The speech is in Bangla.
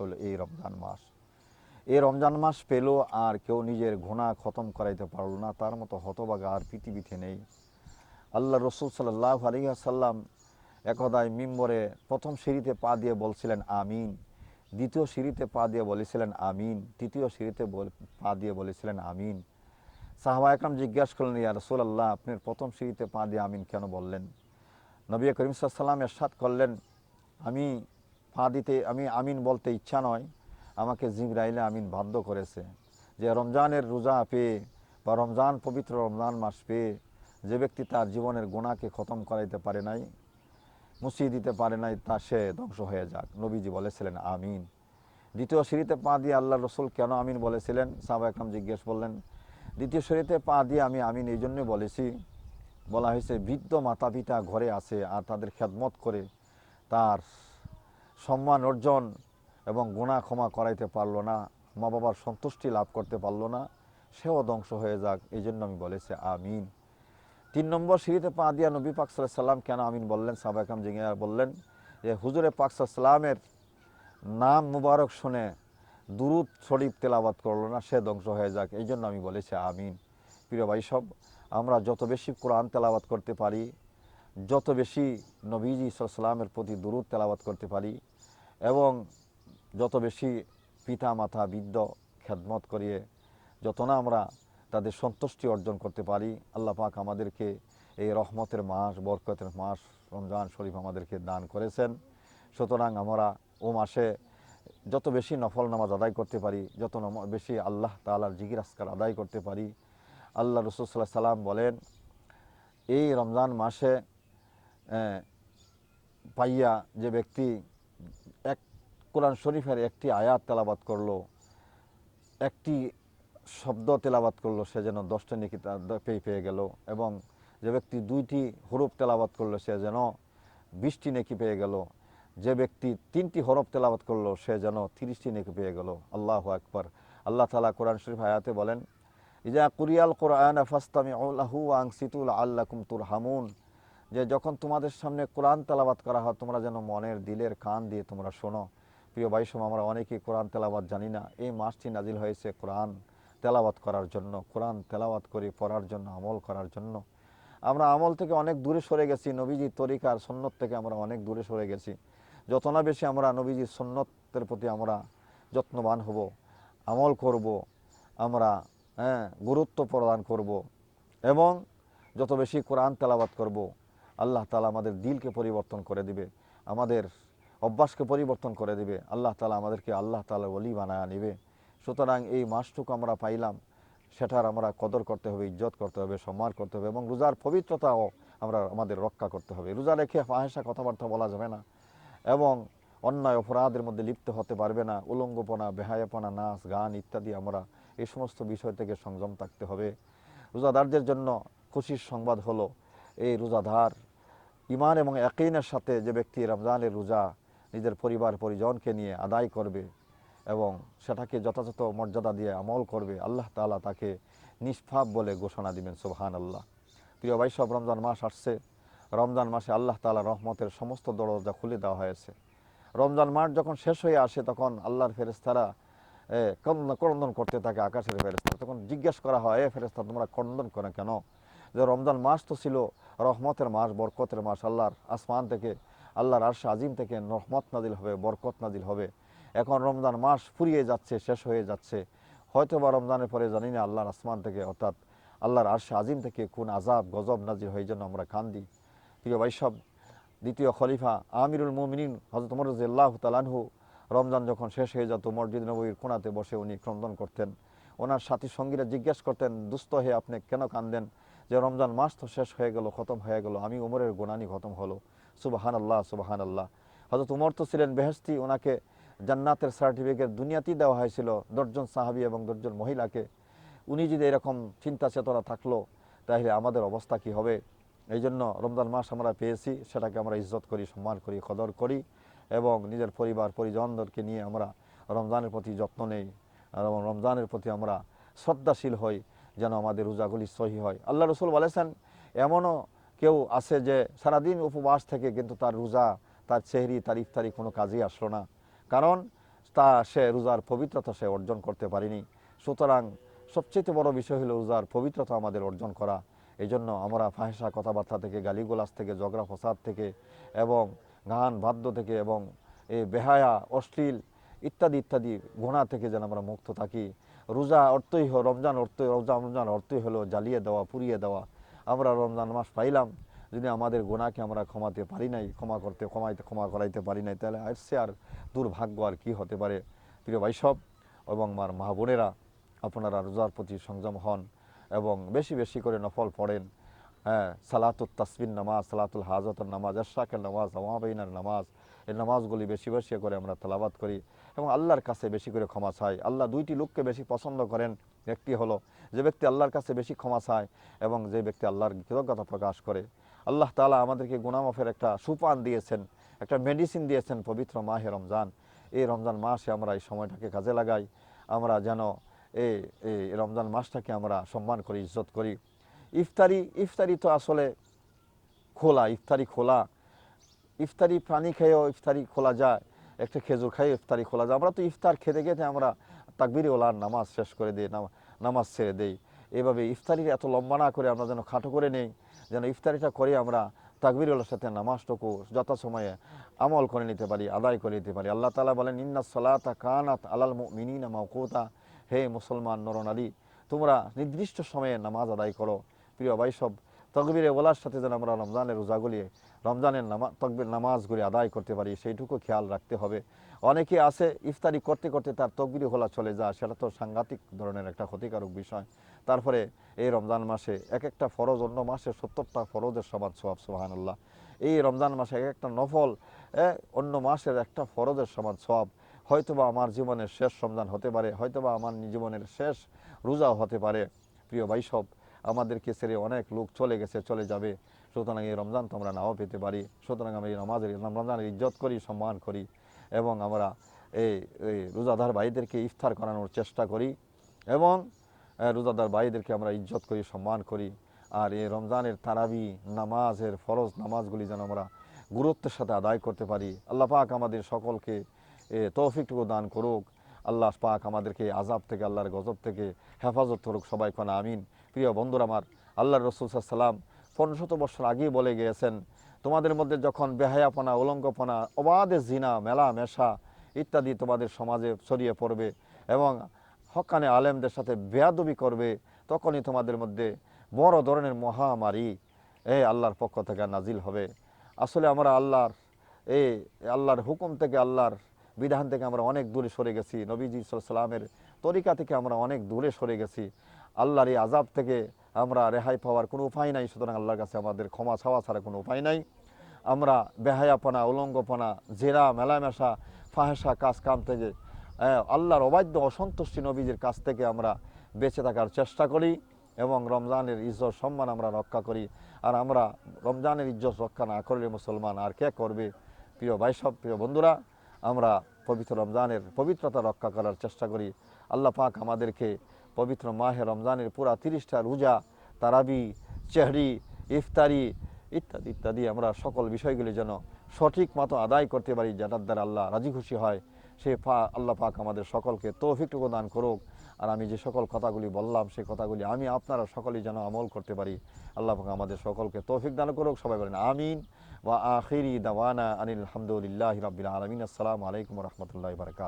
হলো এই রমজান মাস। এই রমজান মাস পেল আর কেউ নিজের ঘোনা খতম করাইতে পারল না, তার মতো হতবাগা আর পৃথিবীতে নেই। আল্লাহ রসুল সাল্লাহ আলিয়াসাল্লাম একদায় মিম্বরে প্রথম সিঁড়িতে পা দিয়ে বলছিলেন, আমিন। দ্বিতীয় সিঁড়িতে পা দিয়ে বলেছিলেন, আমিন। তৃতীয় সিঁড়িতে পা দিয়ে বলেছিলেন, আমিন। সাহাবা একরাম জিজ্ঞাসা করলেন, ইয়া রসুল আল্লাহ আপনি প্রথম সিঁড়িতে পা দিয়ে আমিন কেন বললেন? নবী করিম সাল্লাম এরশাদ করলেন, আমি পা দিতে আমি আমিন বলতে ইচ্ছা নয়। আমাকে জিবরাইলে আমিন বাধ্য করেছে। যে রমজানের রোজা পেয়ে বা রমজান, পবিত্র রমজান মাস পেয়ে যে ব্যক্তি তার জীবনের গোনাকে খতম করাইতে পারে নাই, মুছিয়ে দিতে পারে নাই, তা সে ধ্বংস হয়ে যাক। নবীজি বলেছিলেন, আমিন। দ্বিতীয় সিঁড়িতে পা দিয়ে আল্লাহ রসুল কেন আমিন বলেছিলেন? সাহবা একরাম জিজ্ঞেস বললেন দ্বিতীয় সিঁড়িতে পা দিয়ে আমি আমিন এই জন্যই বলেছি, বলা হয়েছে, বৃদ্ধ মাতা পিতা ঘরে আছে আর তাদের খেদমত করে তার সম্মান অর্জন এবং গুণা ক্ষমা করাইতে পারল না মা বাবার সন্তুষ্টি লাভ করতে পারল না, সেও ধ্বংস হয়ে যাক এই জন্য আমি বলেছি আমিন। তিন নম্বর সিঁড়িতে পা দিয়া নবী পাক সাল্লাম কেন আমিন বললেন? সাবাকাম জিঙ্গিয়ার বললেন যে, হুজুরে পাক সাল্লামের নাম মুবারক শুনে দুরুদ শরীফ তেলাবাত করল না, সে ধ্বংস হয়ে যাক এই জন্য আমি বলেছি আমিন। প্রিয় ভাই সব, আমরা যত বেশি কোরআন তেলাবাত করতে পারি যত বেশি নবীজি সাল্লামের প্রতি দুরুদ তেলাবাত করতে পারি এবং যত বেশি পিতা মাতা বৃদ্ধ খেদমত করিয়ে যত না আমরা তাদের সন্তুষ্টি অর্জন করতে পারি, আল্লাহ পাক আমাদেরকে এই রহমতের মাস, বরকতের মাস, রমজান শরীফ আমাদেরকে দান করেছেন। সুতরাং আমরা ও মাসে যত বেশি নফল নামাজ আদায় করতে পারি, যত বেশি আল্লাহ তালার জিগির আসকার আদায় করতে পারি, আল্লাহ রসুল্লাহ সাল্লাম বলেন, এই রমজান মাসে পাইয়া যে ব্যক্তি এক, কোরআন শরীফের একটি আয়াত তেলাবাত করল, একটি শব্দ তেলাবাত করল, সে যেন দশটা নেকি পেয়ে পেয়ে গেল এবং যে ব্যক্তি দুইটি হরফ তেলাবাত করল, সে যেন বিশটি নেকি পেয়ে গেল। যে ব্যক্তি তিনটি হরফ তেলাবাত করল, সে যেন তিরিশটি নেকি পেয়ে গেল। আল্লাহ আকবর। আল্লাহ তালা কোরআন শরীফ আয়াতে বলেন, ইজা কুরিয়াল কোরআন ফাস্তামি আল্লাহু আংসিতুল আল্লাকুম তুর হামুন যে যখন তোমাদের সামনে কোরআন তেলাবাত করা হয়, তোমরা যেন মনের দিলের কান দিয়ে তোমরা শোনো। প্রিয় বাইসম আমরা অনেকেই কোরআন তেলাবাত জানি না। এই মাসটি নাজিল হয়েছে কোরআন তেলাবাত করার জন্য, কোরআন তেলাবাত করে পড়ার জন্য, আমল করার জন্য। আমরা আমল থেকে অনেক দূরে সরে গেছি নবীজির তরিকার সন্ন্যত থেকে আমরা অনেক দূরে সরে গেছি। যত না বেশি আমরা নবীজির সন্ন্যতের প্রতি আমরা যত্নবান হব, আমল করব, আমরা হ্যাঁ গুরুত্ব প্রদান করব, এবং যত বেশি কোরআন তেলাবাত করব আল্লাহ তালা আমাদের দিলকে পরিবর্তন করে দিবে, আমাদের অভ্যাসকে পরিবর্তন করে দিবে, আল্লাহ তালা আমাদেরকে আল্লাহ তালা বলি বানায় নিবে। সুতরাং এই মাসটুকু আমরা পাইলাম, সেটার আমরা কদর করতে হবে, ইজ্জত করতে হবে, সম্মান করতে হবে এবং রোজার পবিত্রতাও আমরা আমাদের রক্ষা করতে হবে। রোজা রেখে ফাহেসা কথাবার্তা বলা যাবে না এবং অন্যায় অপরাধের মধ্যে লিপ্ত হতে পারবে না। উলঙ্গপনা, বেহায়াপনা, নাচ, গান ইত্যাদি আমরা এই সমস্ত বিষয় থেকে সংযম থাকতে হবে। রোজাদারদের জন্য খুশির সংবাদ হলো, এই রোজাদার ইমান এবং একইনের সাথে যে ব্যক্তি রমজানের রোজা নিজের পরিবার, পরিজনকে নিয়ে আদায় করবে এবং সেটাকে যথাযথ মর্যাদা দিয়ে আমল করবে, আল্লাহ তালা তাকে নিষ্পাপ বলে ঘোষণা দিবেন সুবহান আল্লাহ প্রিয় ভাই, সব রমজান মাস আসছে। রমজান মাসে আল্লাহ তাআলা রহমতের সমস্ত দরজা খুলে দেওয়া হয়েছে। রমজান মাস যখন শেষ হয়ে আসে, তখন আল্লাহর ফেরেস্তারা ক্রন্দন করতে থাকে আকাশের ফেরেস্তা তখন জিজ্ঞেস করা হয়, এ ফেরেস্তা তোমরা ক্রন্দন করে কেন? যে রমজান মাস তো ছিল রহমতের মাস, বরকতের মাস, আল্লাহর আসমান থেকে, আল্লাহর আরশ আজিম থেকে রহমত নাজিল হবে, বরকত নাজিল হবে। এখন রমজান মাস ফুরিয়ে যাচ্ছে, শেষ হয়ে যাচ্ছে। হয়তো বা রমজানের পরে জানি না আল্লাহর আসমান থেকে, অর্থাৎ আল্লাহর আরশ আজিম থেকে কোন আজাব গজব নাজিল হয়ে জন্য আমরা কান্দি। প্রিয় বৈশব দ্বিতীয় খলিফা আমিরুল মুমিনিন হজরত মর রাজিয়াল্লাহু তালানহু রমজান যখন শেষ হয়ে যেত, মসজিদ নবীর কোনাতে বসে উনি ক্রন্দন করতেন। ওনার সাথী সঙ্গীরা জিজ্ঞেস করতেন, দুস্থ হয়ে আপনি কেন কান্দেন? যে রমজান মাস তো শেষ হয়ে গেল, খতম হয়ে গেল, আমি উমরের গোনানি খতম হলো। সুবাহান আল্লাহ সুবাহান আল্লাহ হজরত উমর তো ছিলেন বেহেস্তি ওনাকে জান্নাতের সার্টিফিকেট দুনিয়াতেই দেওয়া হয়েছিল দশজন সাহাবি এবং দশজন মহিলাকে। উনি যদি এরকম চিন্তা চেতনা থাকল, তাহলে আমাদের অবস্থা কি হবে? এই জন্য রমজান মাস আমরা পেয়েছি, সেটাকে আমরা ইজ্জত করি, সম্মান করি, কদর করি এবং নিজের পরিবার, পরিজনদেরকে নিয়ে আমরা রমজানের প্রতি যত্ন নেই। এবং রমজানের প্রতি আমরা শ্রদ্ধাশীল হই। যেন আমাদের রোজাগুলি সহি হয়। আল্লাহ রসুল বলেছেন, এমনও কেউ আছে যে সারাদিন উপবাস থেকে কিন্তু তার রোজা, তার চেহারি তার ইফতারি কোনো কাজেই আসলো না। কারণ তা সে রোজার পবিত্রতা সে অর্জন করতে পারেনি। সুতরাং সবচেয়ে বড় বিষয় হলো রোজার পবিত্রতা আমাদের অর্জন করা। এই জন্য আমরা ফাহেসা কথাবার্তা থেকে, গালিগোলাস থেকে, ঝগড়া ফসাদ থেকে এবং গান বাদ্য থেকে এবং এই বেহায়া, অশ্লীল ইত্যাদি ইত্যাদি গোনা থেকে যেন আমরা মুক্ত থাকি। রোজা অর্থই হল, রমজান অর্থ রমজান রমজান অর্থই হলো জ্বালিয়ে দেওয়া, পুড়িয়ে দেওয়া। আমরা রমজান মাস পাইলাম, যদি আমাদের গোনাকে আমরা ক্ষমাতে পারি নাই, ক্ষমা করতে, ক্ষমাইতে, ক্ষমা করাইতে পারি নাই, তাহলে আর সে আর দুর্ভাগ্য আর কি হতে পারে। প্রিয় ভাইসব এবং আমার মা বোনেরা, আপনারা রোজার প্রতি সংযম হন এবং বেশি বেশি করে নফল পড়েন। হ্যাঁ সালাতুল তাসবিন নামাজ, সালাতুল হাজতের নামাজ আশাকের নামাজ আমাবাইনার নামাজ, এই নামাজগুলি বেশি বেশি করে আমরা তালাবাত করি। এবং আল্লাহর কাছে বেশি করে ক্ষমা চাই আল্লাহ দুইটি লোককে বেশি পছন্দ করেন। একটি হলো যে ব্যক্তি আল্লাহর কাছে বেশি ক্ষমা চায় এবং যে ব্যক্তি আল্লাহর কৃতজ্ঞতা প্রকাশ করে। আল্লাহ তালা আমাদেরকে গুনামাফের একটা সুপান দিয়েছেন, একটা মেডিসিন দিয়েছেন পবিত্র মাহে রমজান। এই রমজান মাসে আমরা এই সময়টাকে কাজে লাগাই। আমরা যেন এই এই রমজান মাসটাকে আমরা সম্মান করি, ইজ্জত করি। ইফতারি ইফতারি তো আসলে খোলা, ইফতারি খোলা। ইফতারি প্রাণী খেয়েও ইফতারি খোলা যায়। একটা খেজুর খাইয়ে ইফতারি খোলা যায়। আমরা তো ইফতার খেতে খেতে আমরা তাকবিরি ওলার নামাজ শেষ করে দিই নামাজ ছেড়ে দেই। এভাবে ইফতারি এত লম্বা না করে আমরা যেন খাটো করে নেই, যেন ইফতারিটা করে আমরা তাকবির ওলার সাথে নামাজটুকু যথাসময়ে আমল করে নিতে পারি, আদায় করে নিতে পারি। আল্লাহ তালা বলেন, ইন্না সলাতা কানাত আলাল মিনিনা মাউকুতা হে মুসলমান নরনারী, তোমরা নির্দিষ্ট সময়ে নামাজ আদায় করো। প্রিয় ভাই সব, তকবিরে ওলার সাথে যেন আমরা রমজানের রোজাগুলি রমজানের নামা, তকবির নামাজগুলি আদায় করতে পারি, সেইটুকু খেয়াল রাখতে হবে। অনেকে আছে, ইফতারি করতে করতে তার তকবিরি হোলা চলে যায়, সেটা তো সাংঘাতিক ধরনের একটা ক্ষতিকারক বিষয়। তারপরে এই রমজান মাসে এক একটা ফরজ, অন্য মাসে সত্তরটা ফরজের সমান সোয়াব সোহান আল্লাহ এই রমজান মাসে এক একটা নফল অন্য মাসের একটা ফরজের সমান সব হয়তোবা আমার জীবনের শেষ রমজান হতে পারে, হয়তোবা আমার জীবনের শেষ রোজাও হতে পারে। প্রিয় ভাইসব আমাদেরকে ছেড়ে অনেক লোক চলে গেছে, চলে যাবে। সুতরাং এই রমজান তো আমরা নাও পেতে পারি। সুতরাং আমরা এই নামাজের রমজানের ইজ্জত করি, সম্মান করি এবং আমরা এই এই রোজাদার ভাইদেরকে ইফতার করানোর চেষ্টা করি এবং রোজাদার ভাইদেরকে আমরা ইজ্জত করি, সম্মান করি। আর এই রমজানের তারাবি নামাজের ফরজ নামাজগুলি যেন আমরা গুরুত্বের সাথে আদায় করতে পারি। আল্লাহ পাক আমাদের সকলকে তৌফিকটুকু দান করুক। আল্লাহ পাক আমাদেরকে আজাব থেকে, আল্লাহর গজব থেকে হেফাজত করুক সবাই কোন, আমিন। প্রিয় বন্ধুরা আমার আল্লাহ রসুল সাল্লাম পনেরোশত বছর আগেই বলে গিয়েছেন, তোমাদের মধ্যে যখন বেহায়াপনা উলঙ্গপনা অবাধে জিনা, মেলা, মেশা ইত্যাদি তোমাদের সমাজে ছড়িয়ে পড়বে এবং হকানে আলেমদের সাথে বেয়াদবি করবে, তখনই তোমাদের মধ্যে বড় ধরনের মহামারী, এ আল্লাহর পক্ষ থেকে নাজিল হবে। আসলে আমরা আল্লাহর, এ আল্লাহর হুকুম থেকে, আল্লাহর বিধান থেকে আমরা অনেক দূরে সরে গেছি। নবীজি সাল্লামের তরিকা থেকে আমরা অনেক দূরে সরে গেছি। আল্লাহর এই আজাব থেকে আমরা রেহাই পাওয়ার কোনো উপায় নাই, সুতরাং আল্লাহর কাছে আমাদের ক্ষমা ছাওয়া ছাড়া কোনো উপায় নাই। আমরা বেহায়াপনা, উলঙ্গপনা, জেরা, মেলামেশা ফাহেসা কাজ কাম থেকে আল্লাহর অবাধ্য, অসন্তুষ্টি নবীজির কাছ থেকে আমরা বেঁচে থাকার চেষ্টা করি এবং রমজানের ইজ্জত, সম্মান আমরা রক্ষা করি। আর আমরা রমজানের ইজ্জত রক্ষা না করলে মুসলমান আর কে করবে? প্রিয় ভাইসব প্রিয় বন্ধুরা, আমরা পবিত্র রমজানের পবিত্রতা রক্ষা করার চেষ্টা করি। আল্লাহ পাক আমাদেরকে পবিত্র মাহে রমজানের পুরা তিরিশটা রোজা, তারাবি, চেহরি, ইফতারি ইত্যাদি ইত্যাদি আমরা সকল বিষয়গুলি যেন সঠিক মতো আদায় করতে পারি যেটার দ্বারা আল্লাহ রাজি খুশি হয়। সে আল্লাহ পাক আমাদের সকলকে তৌফিকটুকু দান করুক। আর আমি যে সকল কথাগুলি বললাম সেই কথাগুলি আমি আপনারা সকলেই যেন আমল করতে পারি। আল্লাহ পাক আমাদের সকলকে তৌফিক দান করুক। সবাই বলেন আমিন। ওয়া আখিরি দাওয়ানা আনিল হামদুলিল্লাহি রাব্বিল আলামিন। আসসালামু আলাইকুম রহমতুল্লাহ বারাকাতুহু।